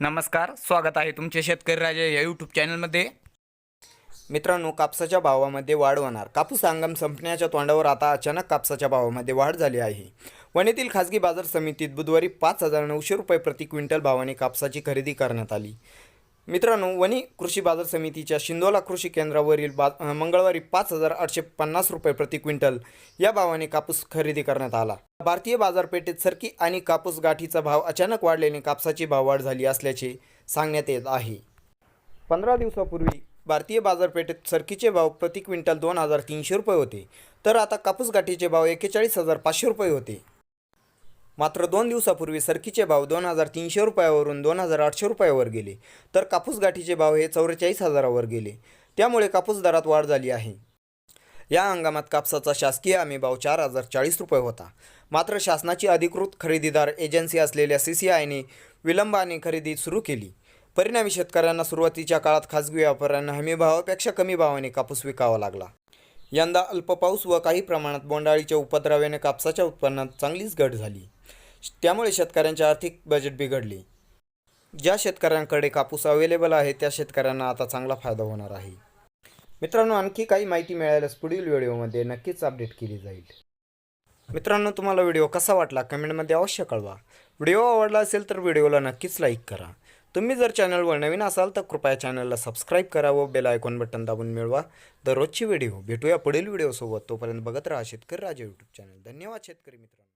नमस्कार स्वागत आहे तुमचे शेतकरी राजा या यूट्यूब चॅनलमध्ये मित्रांनो कापसाच्या भावामध्ये वाढ होणार. कापूस हंगाम संपण्याच्या तोंडावर आता अचानक कापसाच्या भावामध्ये वाढ झाली आहे. वणीतील खासगी बाजार समितीत बुधवारी पाच हजार नऊशे रुपये प्रति क्विंटल भावाने कापसाची खरेदी करण्यात आली. मित्रांनो वणी कृषी बाजार समितीच्या शिंदोला कृषी केंद्रावरील बा मंगळवारी पाच हजार आठशे पन्नास रुपये प्रति क्विंटल या भावाने कापूस खरेदी करण्यात आला. भारतीय बाजारपेठेत सरकी आणि कापूस गाठीचा भाव अचानक वाढल्याने कापसाची भाववाढ झाली असल्याचे सांगण्यात येत आहे. पंधरा दिवसापूर्वी भारतीय बाजारपेठेत सरकीचे भाव प्रति क्विंटल दोन हजार तीनशे रुपये होते तर आता कापूस गाठीचे भाव एक्केचाळीस हजार पाचशे रुपये होते. मात्र दोन दिवसापूर्वी सरकीचे भाव दोन हजार तीनशे रुपयावरून दोन हजार आठशे रुपयावर गेले तर कापूस गाठीचे भाव हे चौवेचाळीस हजारावर गेले. त्यामुळे कापूस दरात वाढ झाली आहे. या हंगामात कापसाचा शासकीय हमी भाव चार हजार चाळीस रुपये होता. मात्र शासनाची अधिकृत खरेदीदार एजन्सी असलेल्या सी सी आयने विलंबाने खरेदी सुरू केली. परिणामी शेतकऱ्यांना सुरुवातीच्या काळात खाजगी व्यापाऱ्यांना हमी भावापेक्षा कमी भावाने कापूस विकावा लागला. यंदा अल्प पाऊस व काही प्रमाणात बोंडाळीच्या उपद्रव्याने कापसाच्या उत्पन्नात चांगलीच घट झाली. त्यामुळे शेतकऱ्यांचे आर्थिक बजेट बिघडले. ज्या शेतकऱ्यांकडे कापूस अवेलेबल आहे त्या शेतकऱ्यांना आता चांगला फायदा होणार आहे. मित्रांनो आणखी काही माहिती मिळाल्यास पुढील व्हिडिओमध्ये नक्कीच अपडेट केली जाईल. मित्रांनो तुम्हाला व्हिडिओ कसा वाटला कमेंटमध्ये अवश्य कळवा. व्हिडिओ आवडला असेल तर व्हिडिओला नक्कीच लाईक करा. तुम्ही जर चॅनलवर नवीन असाल तर कृपया चॅनलला सबस्क्राईब करा व बेल आयकॉन बटन दाबून मिळवा. दररोजची व्हिडिओ. भेटूया पुढील व्हिडिओसोबत. तोपर्यंत बघत राहा शेतकरी राजा यूट्यूब चॅनल धन्यवाद शेतकरी मित्रांनो.